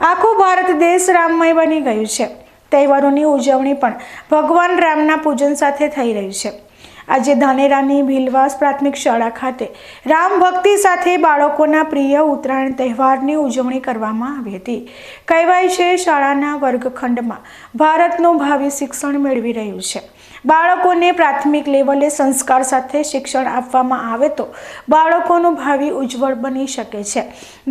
આખું ભારત દેશ રામમય બની ગયું છે. તહેવારોની ઉજવણી પણ ભગવાન રામના પૂજન સાથે થઈ રહી છે. આજે ધાનેરાની ભીલવાસ પ્રાથમિક શાળા ખાતે રામ ભક્તિ સાથે બાળકોના પ્રિય ઉત્તરાયણ તહેવારની ઉજવણી કરવામાં આવી હતી. કહેવાય છે, શાળાના વર્ગખંડમાં ભારતનું ભાવિ શિક્ષણ મેળવી રહ્યું છે. બાળકોને પ્રાથમિક લેવલે સંસ્કાર સાથે શિક્ષણ આપવામાં આવે તો બાળકોનું ભાવિ ઉજ્જવળ બની શકે છે.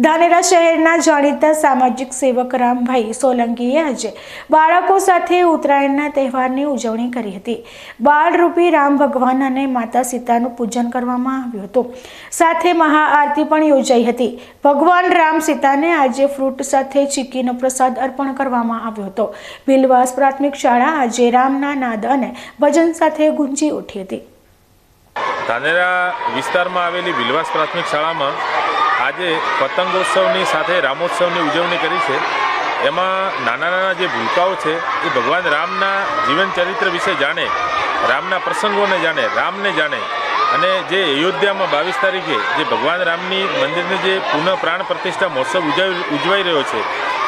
ધાનેરા શહેરના જાણીતા સામાજિક સેવક રામભાઈ સોલંકીએ આજે બાળકો સાથે ઉત્તરાયણના તહેવારની ઉજવણી કરી હતી. બાળરૂપી રામ ભગવાન અને માતા સીતાનું પૂજન કરવામાં આવ્યું હતું. સાથે મહાઆરતી પણ યોજાઈ હતી. ભગવાન રામ સીતાને આજે ફ્રૂટ સાથે ચીકીનો પ્રસાદ અર્પણ કરવામાં આવ્યો હતો. ભીલવાસ પ્રાથમિક શાળા આજે રામના નાદ અને ભજન સાથે ગુંજી ઉઠી હતી. ધાનેરા વિસ્તારમાં આવેલી વિલવાસ પ્રાથમિક શાળામાં આજે પતંગોત્સવની સાથે રામોત્સવની ઉજવણી કરી છે. એમાં નાના નાના જે ભૂલકાઓ છે, એ ભગવાન રામના જીવન ચરિત્ર વિશે જાણે, રામના પ્રસંગોને જાણે, રામને જાણે અને જે અયોધ્યામાં બાવીસ તારીખે જે ભગવાન રામની મંદિરની જે પુનઃ પ્રાણ પ્રતિષ્ઠા મહોત્સવ ઉજવાઈ ઉજવાઈ રહ્યો છે,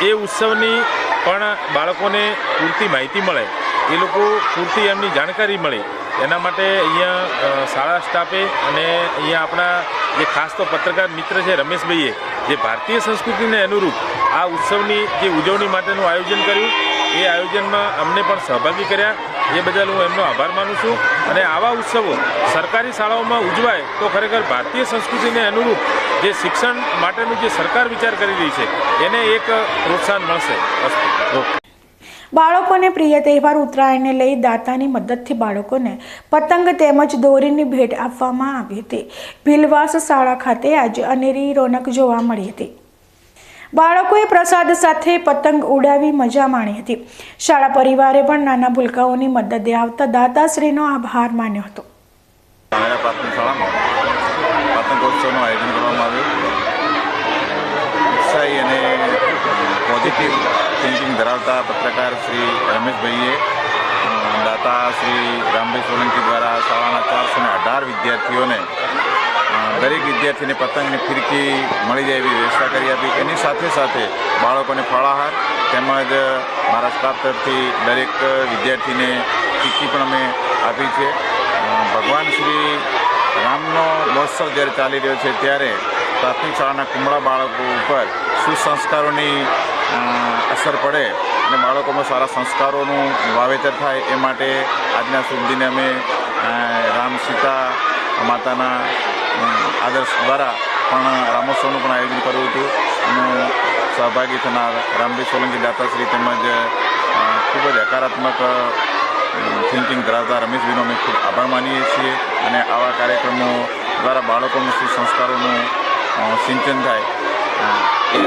એ ઉત્સવની પણ બાળકોને પૂરતી માહિતી મળે. એ લોકો પૂરતી એમની જાણકારી મળી. એના માટે અહીંયા શાળા સ્ટાફે અને અહીંયા આપણા જે ખાસ તો પત્રકાર મિત્ર છે રમેશભાઈએ, જે ભારતીય સંસ્કૃતિને અનુરૂપ આ ઉત્સવની જે ઉજવણી માટેનું આયોજન કર્યું, એ આયોજનમાં અમને પણ સહભાગી કર્યા. એ બદલ હું એમનો આભાર માનું છું. અને આવા ઉત્સવો સરકારી શાળાઓમાં ઉજવાય તો ખરેખર ભારતીય સંસ્કૃતિને અનુરૂપ જે શિક્ષણ માટેનું જે સરકાર વિચાર કરી રહી છે, એને એક પ્રોત્સાહન મળશે. અસ્તુ બાળકોને પ્રિય તહેવાર ઉત્તરાયણને લઈ દાતાની મદદથી બાળકોને પતંગ તેમજ દોરીની ભેટ આપવામાં આવી હતી. ભીલવાસ શાળા ખાતે આજે અનેરી રોનક જોવા મળી હતી. બાળકોએ પ્રસાદ સાથે પતંગ ઉડાવી મજા માણી હતી. શાળા પરિવારે પણ નાના ભૂલકાઓની મદદે આવતા દાતાશ્રીનો આભાર માન્યો હતો. આયોજન કરવામાં આવ્યું. થિંકિંગ ધરાવતા પત્રકાર શ્રી રમેશભાઈએ દાતા શ્રી રામભાઈ સોલંકી દ્વારા શાળાના ચારસો ને અઢાર વિદ્યાર્થીઓને દરેક વિદ્યાર્થીને પતંગની ફિરકી મળી જાય એવી વ્યવસ્થા કરી આપી. એની સાથે સાથે બાળકોને ફળાહાર તેમજ મારા સ્ટાફ તરફથી દરેક વિદ્યાર્થીને ચીક્કી પણ અમે આપી છે. ભગવાન શ્રી રામનો મહોત્સવ જ્યારે ચાલી રહ્યો છે ત્યારે પ્રાથમિક શાળાના કુમળા બાળકો ઉપર સુસંસ્કારોની અસર પડે અને બાળકોમાં સારા સંસ્કારોનું વાવેતર થાય એ માટે આજના શુભ દિને અમે રામ સીતા માતાના આદર્શ દ્વારા પણ રામોત્સવનું પણ આયોજન કર્યું હતું. એનું સહભાગી થનાર રામભાઈ સોલંકી દાતાશ્રી તેમજ ખૂબ જ હકારાત્મક થિંકિંગ ધરાવતા રમેશભાઈનો અમે ખૂબ આભાર માનીએ છીએ. અને આવા કાર્યક્રમો દ્વારા બાળકોનું સુસંસ્કારોનું અ, સિંચન થાય અ, એ